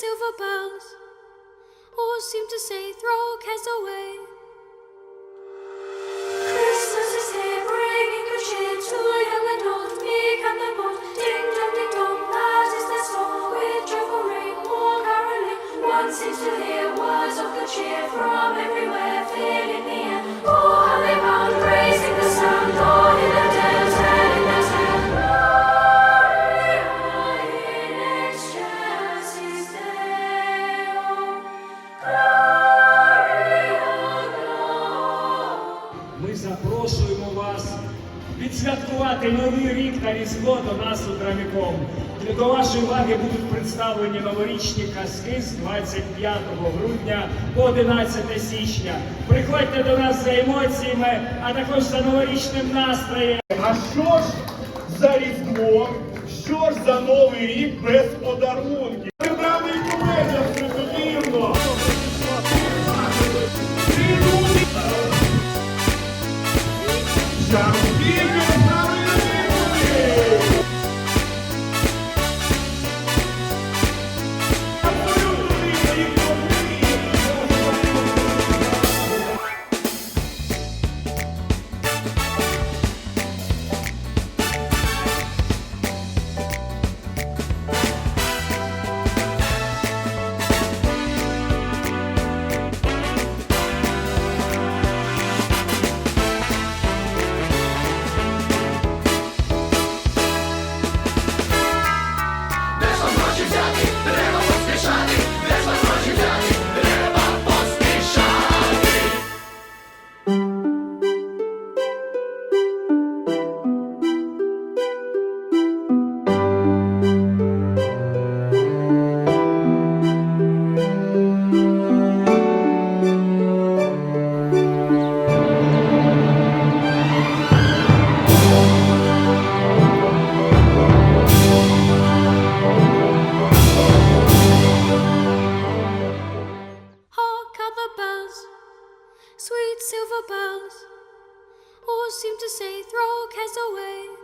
silver bells, all seem to say, throw cares away. Christmas is here, bringing good cheer to young and old, meek and the bold. Ding dong, ding dong, that is their song. With joyful ring, more caroling, one seems to hear words of good cheer from everywhere, filling the air. Запрошуємо вас відсвяткувати новий рік та різдво до нас у Драміком. До вашої уваги будуть представлені новорічні казки з 25 грудня по 11 січня. Приходьте до нас за емоціями, а також за новорічним настроєм. А що ж за Різдво? Що ж за Новий рік без подарунків? down here. Silver bells, all seem to say, throw cares away.